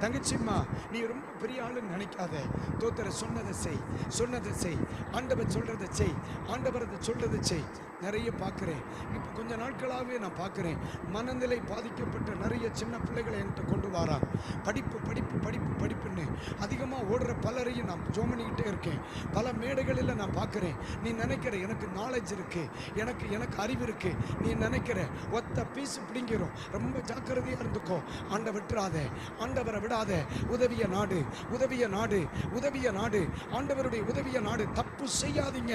தங்கச்சிம்மா நீ ரொம்ப பெரிய ஆளுன்னு நினைக்காத. தோத்தரை சொன்னதை செய் சொன்னதை செய். ஆண்டவர் சொல்றதை செய் ஆண்டவர் அதை சொல்றதை செய். நிறைய பார்க்குறேன். இப்போ கொஞ்ச நாட்களாகவே நான் பார்க்குறேன். மனநிலை பாதிக்கப்பட்ட நிறைய சின்ன பிள்ளைகளை என்கிட்ட கொண்டு வராங்க படிப்பு படிப்பு படிப்பு படிப்புன்னு. அதிகமாக ஓடுற பலரையும் நான் ஜோம் பண்ணிக்கிட்டே இருக்கேன். பல மேடைகளில் நான் பார்க்குறேன். நீ நினைக்கிற எனக்கு நாலேஜ் இருக்குது எனக்கு எனக்கு அறிவு இருக்குது நீ நினைக்கிற ஒத்த பீஸ் பிடிங்கிறோம் ரொம்ப ஜாக்கிரதையாக இருந்துக்கோ. ஆண்ட விட்டுறாத. ஆண்டவரை விடாத. உதவிய நாடு உதவிய நாடு உதவிய நாடு. ஆண்டவருடைய உதவிய நாடு. தப்பு செய்யாதீங்க.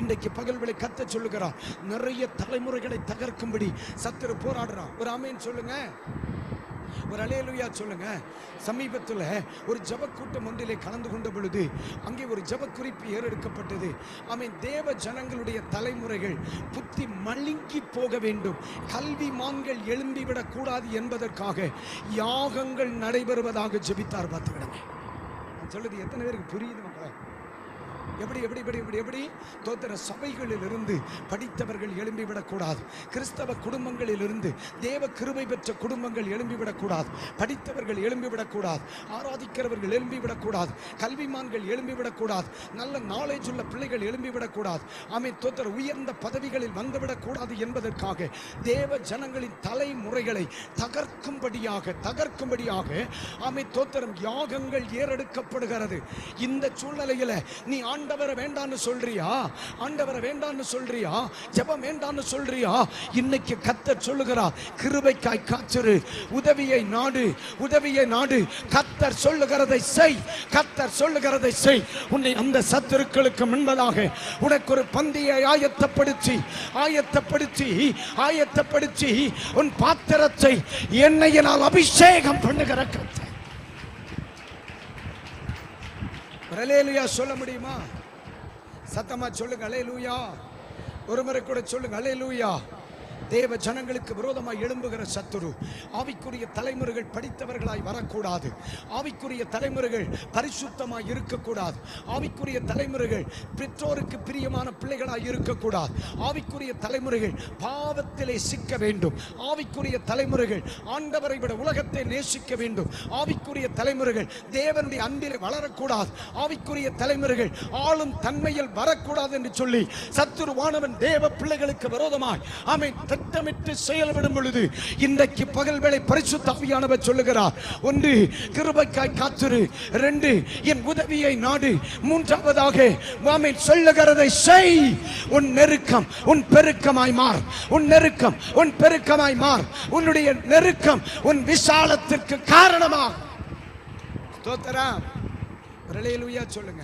இன்றைக்கு பகல்களை கத்த சொல்லுகிறார். நிறைய தலைமுறைகளை தகர்க்கும்படி சத்துரு போராடுறான் ஒரு ஆமேன் சொல்லுங்க. ஒரு அலேலுயா சொல்லுங்க. சமீபத்தில் ஒரு ஜப கூட்டம் ஒன்றிலே கலந்து கொண்ட பொழுது அங்கே ஒரு ஜப குறிப்பு ஏறெடுக்கப்பட்டது. ஆமென் தேவ ஜனங்களுடைய தலைமுறைகள் புத்தி மழுங்கி போக வேண்டும். கல்விமான்கள் எழும்பிவிடக் கூடாது என்பதற்காக யாகங்கள் நடைபெறுவதாக ஜெபித்தார். பார்த்துக்கிடுங்க. சொல்லுது எத்தனை பேருக்கு புரியுது மக்களை? எப்படி எப்படி எப்படி எப்படி எப்படி? தோத்திர சபைகளிலிருந்து படித்தவர்கள் எழும்பிவிடக்கூடாது. கிறிஸ்தவ குடும்பங்களிலிருந்து தேவ கிருபை பெற்ற குடும்பங்கள் எழும்பிவிடக்கூடாது. படித்தவர்கள் எழும்பிவிடக்கூடாது. ஆராதிக்கிறவர்கள் எழும்பிவிடக்கூடாது. கல்விமான்கள் எழும்பிவிடக்கூடாது. நல்ல நாலேஜ் உள்ள பிள்ளைகள் எழும்பிவிடக்கூடாது. ஆமை தோத்திர உயர்ந்த பதவிகளில் வந்துவிடக்கூடாது என்பதற்காக தேவ ஜனங்களின் தலைமுறைகளை தகர்க்கும்படியாக தகர்க்கும்படியாக ஆமை தோத்திரம் யாகங்கள் ஏறெடுக்கப்படுகிறது. இந்த சூழ்நிலையில் நீ ஆண் ஆண்டவரை வேண்டான்னு சொல்றியா? ஆண்டவரை வேண்டான்னு சொல்றியா? ஜெபம் வேண்டான்னு சொல்றியா? இன்னைக்கு கத்தர் சொல்லுகிறா கிருபைக்காய் காய்ச்சரு உதவியை நாடு உதவியை நாடு. கத்தர் சொல்லுகிறதை செய் கத்தர் சொல்லுகிறதை செய். உன்னை அந்த சத்துருக்களுக்கு முன்பதாக உனக்கு ஒரு பந்தியை ஆயத்தப்படுத்தி ஆயத்தப்படுத்தி ஆயத்தப்படுத்தி உன் பாத்திரத்தை எண்ணெயினால் அபிஷேகம் பண்ணுகிற கத்தர். அலையலூயா சொல்ல முடியுமா? சத்தமா சொல்லுங்க அலையலூயா ஒரு முறை கூட சொல்லுங்க அலையலூயா தேவ ஜனங்களுக்கு விரோதமாய் எழும்புகிற சத்துரு ஆவிக்குரிய தலைமுறைகள் படித்தவர்களாய் வரக்கூடாது. ஆவிக்குரிய தலைமுறைகள் பரிசுத்தமாய் இருக்கக்கூடாது. ஆவிக்குரிய தலைமுறைகள் பெற்றோருக்கு பிரியமான பிள்ளைகளாய் இருக்கக்கூடாது. ஆவிக்குரிய தலைமுறைகள் பாவத்திலே சிக்க வேண்டும். ஆவிக்குரிய தலைமுறைகள் ஆண்டவரை விட உலகத்தை நேசிக்க வேண்டும். ஆவிக்குரிய தலைமுறைகள் தேவனுடைய அன்பில் வளரக்கூடாது. ஆவிக்குரிய தலைமுறைகள் ஆளும் தன்மையில் வரக்கூடாது என்று சொல்லி சத்துருவானவன் தேவ பிள்ளைகளுக்கு விரோதமாய் ஆமை திட்டமிட்டு செயல்படும் பொழுது இன்றைக்கு பகல் வேலை பரிசு தாவியானவர் சொல்லுகிறார். ஒன்று கிருபைக்காய் காத்திரு. ரெண்டு என் உதவியை நாடு. மூன்றாவதாக ஆமென் சொல்லுகிறதை செய். உன் நெருக்கம் உன் பெருக்கமாய் மார். உன் நெருக்கம் உன் பெருக்கமாய் மார். உன்னுடைய நெருக்கம் உன் விசாலத்திற்கு காரணமாக தோத்தரா சொல்லுங்க.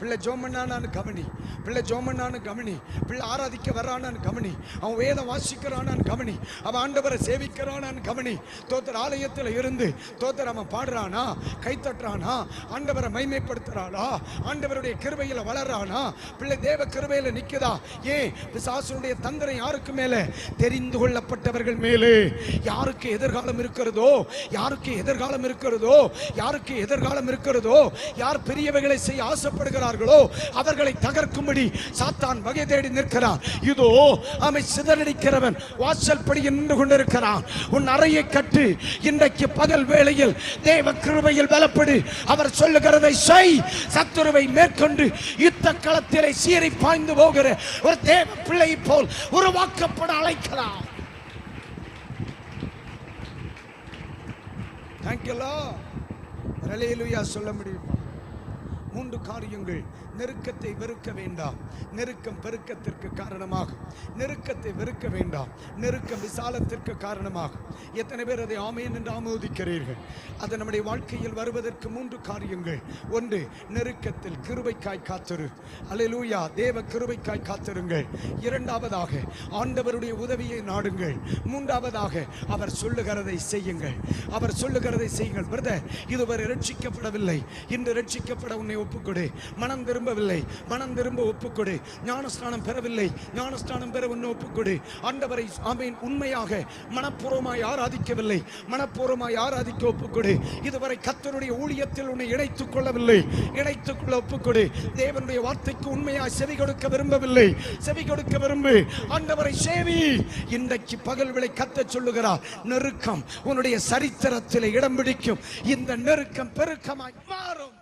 பிள்ளை ஜோமண்ணான்னு கவனி. பிள்ளை ஜோமண்ணான்னு கவனி. பிள்ளை ஆராதிக்க வர்றானான்னு கவனி. அவன் வேதம் வாசிக்கிறானான்னு கவனி. அவன் ஆண்டவரை சேவிக்கிறானான்னு கவனி. தோத்தர் ஆலயத்தில் இருந்து தோத்தர் அவன் பாடுறானா? கைத்தட்டுறானா? ஆண்டவரை மைமைப்படுத்துறாளா ஆண்டவருடைய கிருபையில் வளர்றானா? பிள்ளை தேவ கிருபையில் நிற்குதா ஏன்? விசாசனுடைய தந்திரம் யாருக்கு மேலே? தெரிந்து கொள்ளப்பட்டவர்கள் மேலே. யாருக்கு எதிர்காலம் இருக்கிறதோ? யாருக்கு எதிர்காலம் இருக்கிறதோ? யாருக்கு எதிர்காலம் இருக்கிறதோ? யார் பெரியவைகளை செய்ய இருக்கிறார்களோ அவர்களை தகர்க்கும்படி சாத்தான் வகை தேடி நிற்கிறான். இதோ அவை சிதறடிக்கிறவன் வாசல் படி நின்று கொண்டிருக்கிறான். உன் அறையை கட்டு இன்றைக்கு பகல் வேளையில் தேவ கிருபையில் பலப்படு. அவர் சொல்லுகிறதை செய். சத்துருவை மேற்கொண்டு யுத்த களத்திலே சீரை பாய்ந்து போகிற ஒரு தேவ பிள்ளை போல் உருவாக்கப்பட அழைக்கலாம் தேங்க்யூலா ரலையிலுயா சொல்ல முடியுமா? மூன்று காரியங்கள் நெருக்கத்தை வெறுக்க வேண்டாம். நெருக்கம் பெருக்கத்திற்கு காரணமாகும் நெருக்கத்தை வெறுக்க வேண்டாம். நெருக்கம் விசாலத்திற்கு காரணமாகும் எத்தனை பேர் அதை ஆமையன் என்று ஆமோதிக்கிறீர்கள்? அது நம்முடைய வாழ்க்கையில் வருவதற்கு மூன்று காரியங்கள். ஒன்று நெருக்கத்தில் கிருபைக்காய் காத்திரு. அல்லேலூயா தேவ கிருபைக்காய் காத்திருங்கள். இரண்டாவதாக ஆண்டவருடைய உதவியை நாடுங்கள். மூன்றாவதாக அவர் சொல்லுகிறதை செய்யுங்கள். அவர் சொல்லுகிறதை செய்யுங்கள். பிரதர் இதுவரை ரட்சிக்கப்படவில்லை இன்று ரட்சிக்கப்பட உன்னை ஒப்புக்கொடு. மனம் திரும்பவில்லை. மனம் திரும்ப ஒப்புக்கொடு. ஞானஸ்தானம் பெறவில்லை. ஞானஸ்தானம் பெற ஒன்று ஒப்புக்கொடு. ஆண்டவரை ஆமீன் உண்மையாக மனப்பூர்வமாய் ஆராதிக்கவில்லை. மனப்பூர்வமாய் ஆராதிக்க ஒப்புக்கொடு. இதுவரை கத்தருடைய ஊழியத்தில் உன்னை இணைத்துக் கொள்ளவில்லை. இணைத்துக் கொள்ள ஒப்புக்கொடு. தேவனுடைய வார்த்தைக்கு உண்மையாய் செவி கொடுக்க விரும்பவில்லை. செவி கொடுக்க விரும்பு. ஆண்டவரை சேவி. இன்றைக்கு பகல் விலை கத்த சொல்லுகிறார் நெருக்கம் உன்னுடைய சரித்திரத்தில் இடம் பிடிக்கும். இந்த நெருக்கம் பெருக்கமாய் மாறும்.